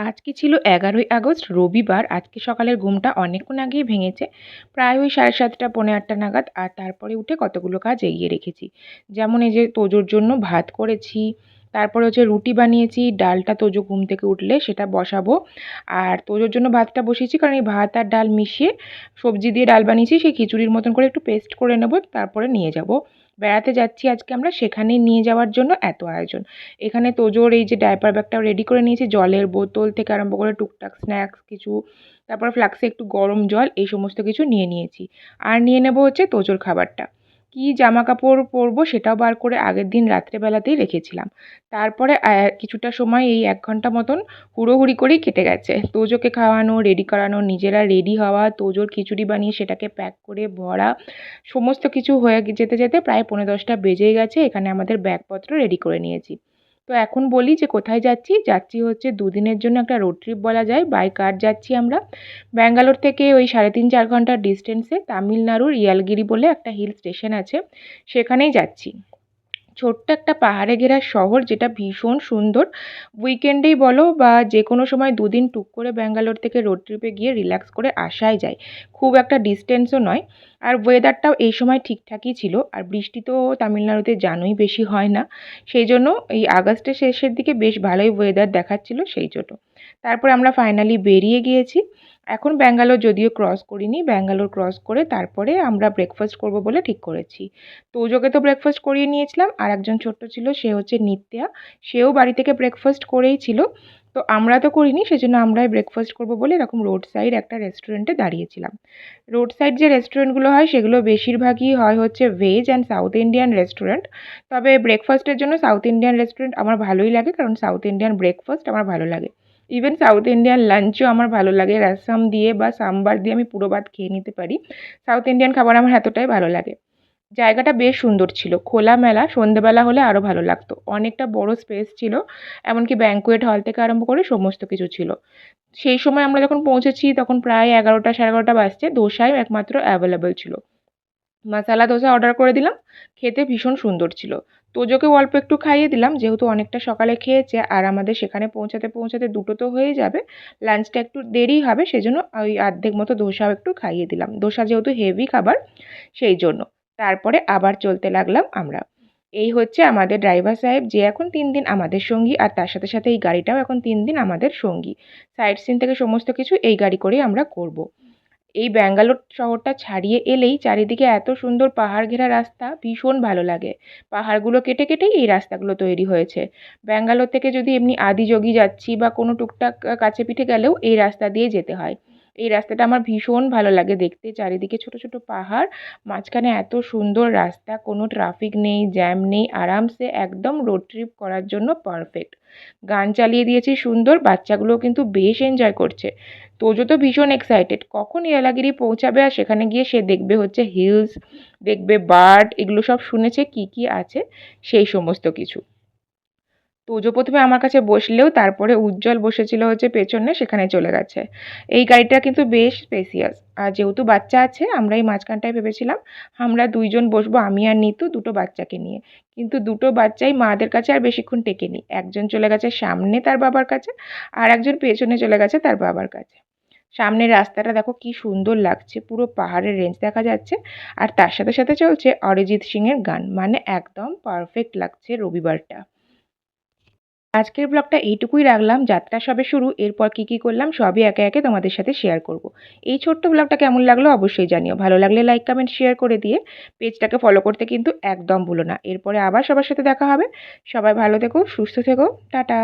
আজকে ছিল এগারোই আগস্ট, রবিবার। আজকে সকালের ঘুমটা অনেকক্ষণ আগেই ভেঙেছে। প্রায় ওই সাড়ে সাতটা, পৌনে আটটা নাগাদ আর তারপরে উঠে কতগুলো কাজ এগিয়ে রেখেছি। যেমন এই যে তোজোর জন্য ভাত করেছি, তারপরে হচ্ছে রুটি বানিয়েছি, ডালটা তোজো ঘুম থেকে উঠলে সেটা বসাবো। আর তোজোর জন্য ভাতটা বসিয়েছি কারণ এই ভাত আর ডাল মিশিয়ে সবজি দিয়ে ডাল বানিয়েছি, সেই খিচুড়ির মতন করে একটু পেস্ট করে নেব, তারপরে নিয়ে যাব। বেড়াতে যাচ্ছি আজকে আমরা সেখানে নিয়ে যাওয়ার জন্য এত আয়োজন। এখানে তোজোর এই যে ডায়পার ব্যাগটা রেডি করে নিয়েছি, জলের বোতল থেকে আরম্ভ করে টুকটাক স্ন্যাক্স কিছু, তারপর ফ্লাক্সে একটু গরম জল, এই সমস্ত কিছু নিয়ে নিয়েছি। আর নিয়ে নেব হচ্ছে তোজোর খাবারটা। কী জামা কাপড় পরবো সেটাও বার করে আগের দিন রাত্রেবেলাতেই রেখেছিলাম। তারপরে কিছুটা সময় এই এক ঘণ্টা মতন হুড়োহুড়ি করেই কেটে গেছে। তোজোকে খাওয়ানো রেডি করানো, নিজেরা রেডি হওয়া, তোজোর খিচুড়ি বানিয়ে সেটাকে প্যাক করে ভরা, সমস্ত কিছু হয়ে যেতে যেতে প্রায় পৌনে দশটা বেজেই গেছে। এখানে আমাদের ব্যাগপত্র রেডি করে নিয়েছি। তো এখন বলি যে কোথায় যাচ্ছি? যাচ্ছি হচ্ছে দুদিনের জন্য একটা রোড ট্রিপ বলা যায়। বাই কার যাচ্ছি আমরা। ব্যাঙ্গালোর থেকে ওই সাড়ে তিন চার ঘণ্টার ডিস্টেন্সে তামিলনাড়ুর ইয়ালগিরি বলে একটা হিল স্টেশন আছে। সেখানেই যাচ্ছি। ছোট্ট একটা পাহাড়ে ঘেরা শহর যেটা ভীষণ সুন্দর। উইকেন্ডেই বলো বা যে কোনো সময় দুদিন টুক করে ব্যাঙ্গালোর থেকে রোড ট্রিপে গিয়ে রিল্যাক্স করে আসাই যায়। খুব একটা ডিস্টেন্সও নয়। আর ওয়েদারটাও এই সময় ঠিকঠাকই ছিল। আর বৃষ্টি তো তামিলনাড়ুতে জানোই বেশি হয় না। সেই জন্য এই আগস্টের শেষের দিকে বেশ ভালোই ওয়েদার দেখাচ্ছিল সেই জন্য। তারপর আমরা ফাইনালি বেরিয়ে গিয়েছি। এখন ব্যাঙ্গালোর যদিও ক্রস করিনি, ব্যাঙ্গালোর ক্রস করে তারপরে আমরা ব্রেকফাস্ট করব বলে ঠিক করেছি। তোজোকে তো ব্রেকফাস্ট করিয়ে নিয়েছিলাম, আর একজন ছোট্ট ছিল, সে হচ্ছে নিত্যা। সেও বাড়ি থেকে ব্রেকফাস্ট করেই ছিল। তো আমরা তো করিনি, সেজন্য আমরাই ব্রেকফাস্ট করব বলে এরকম রোড সাইড একটা রেস্টুরেন্টে দাঁড়িয়েছিলাম। রোড সাইড যে রেস্টুরেন্টগুলো হয়, সেগুলো বেশিরভাগই হয় হচ্ছে veg and South Indian restaurant তবে ব্রেকফাস্টের জন্য সাউথ ইন্ডিয়ান রেস্টুরেন্ট আমার ভালোই লাগে, কারণ সাউথ ইন্ডিয়ান ব্রেকফাস্ট আমার ভালো লাগে। ইভেন সাউথ ইন্ডিয়ান লাঞ্চও আমার ভালো লাগে। রাসাম দিয়ে বা সাম্বার দিয়ে আমি পুরো ভাত খেয়ে নিতে পারি। সাউথ ইন্ডিয়ান খাবার আমার এতটাই ভালো লাগে। জায়গাটা বেশ সুন্দর ছিল। খোলামেলা সন্ধেবেলা হলে আরও ভালো লাগতো। অনেকটা বড় স্পেস ছিল, এমনকি ব্যাঙ্কোয়েট হল থেকে আরম্ভ করে সমস্ত কিছু ছিল। সেই সময় আমরা যখন পৌঁছেছি, তখন প্রায় এগারোটা, সাড়ে এগারোটা বাজছে। দোসাই একমাত্র অ্যাভেলেবেল ছিল। মশালা দোসা অর্ডার করে দিলাম। খেতে ভীষণ সুন্দর ছিল। তোজোকেও অল্প একটু খাইয়ে দিলাম, যেহেতু অনেকটা সকালে খেয়েছে। আর আমাদের সেখানে পৌঁছাতে পৌঁছাতে দুটো তো হয়ে যাবে। লাঞ্চটা একটু দেরি হবে, সেজন্য ওই অর্ধেক মতো দোসাও একটু খাইয়ে দিলাম। দোসা যেহেতু হেভি খাবার, সেই জন্য। তারপরে আবার চলতে লাগলাম আমরা। এই হচ্ছে আমাদের ড্রাইভার সাহেব, যে এখন তিন দিন আমাদের সঙ্গী, আর তার সাথে সাথে এই গাড়িটাও এখন তিন দিন আমাদের সঙ্গী। সাইড সিন থেকে সমস্ত কিছু এই গাড়ি করেই আমরা করব। এই ব্যাঙ্গালোর শহরটা ছাড়িয়ে এলেই চারিদিকে এত সুন্দর পাহাড় ঘেরা রাস্তা ভীষণ ভালো লাগে। পাহাড়গুলো কেটে কেটেই এই রাস্তাগুলো তৈরি হয়েছে। ব্যাঙ্গালোর থেকে যদি এমনি আদিযোগী যাচ্ছি বা কোনো টুকটাক কাছে পিঠে গেলেও এই রাস্তা দিয়ে যেতে হয়। এই রাস্তাটা আমার ভীষণ ভালো লাগে দেখতে। চারিদিকে ছোট ছোট পাহাড়, মাঝখানে এত সুন্দর রাস্তা, কোনো ট্রাফিক নেই জ্যাম নেই, আরামসে একদম রোড ট্রিপ করার জন্য পারফেক্ট গান চালিয়ে দিয়েছি, সুন্দর, বাচ্চাগুলোও কিন্তু বেশ এনজয় করছে। তোজো তো ভীষণ এক্সাইটেড কখন এলাগিরি পৌঁছাবে আর সেখানে গিয়ে সে দেখবে হচ্ছে হিলস দেখবে বার্ড এগুলো সব শুনেছে কি কি আছে? সেই সমস্ত কিছু। তোজো প্রথমে আমার কাছে বসলেও তারপরে উজ্জ্বল বসেছিল হচ্ছে পেছনে, সেখানে চলে গেছে। এই গাড়িটা কিন্তু বেশ স্পেসিয়াস আর যেহেতু বাচ্চা আছে আমরা এই মাঝখানটায় ভেবেছিলাম, আমরা দুইজন বসবো, আমি আর নিতু, দুটো বাচ্চাকে নিয়ে। কিন্তু দুটো বাচ্চাই মাদের কাছে আর বেশিক্ষণ টেকেনি। একজন চলে গেছে সামনে তার বাবার কাছে, আর একজন পেছনে চলে গেছে তার বাবার কাছে। সামনের রাস্তাটা দেখো কি সুন্দর লাগছে, পুরো পাহাড়ের রেঞ্জ দেখা যাচ্ছে। আর তার সাথে সাথে চলছে অরিজিৎ সিংয়ের গান। মানে একদম পারফেক্ট লাগছে রবিবারটা। আজকের ব্লগটা এইটুকুই রাখলাম। যাত্রা সবে শুরু। এরপর কী কী করলাম, সবই একে একে তোমাদের সাথে শেয়ার করব। এই ছোট্ট ব্লগটা কেমন লাগল অবশ্যই জানিও। ভালো লাগলে লাইক কমেন্ট শেয়ার করে দিয়ে পেজটাকে ফলো করতে কিন্তু একদম ভুলো না। এরপরে আবার সবার সাথে দেখা হবে। সবাই ভালো থেকো, সুস্থ থেকো। টাটা।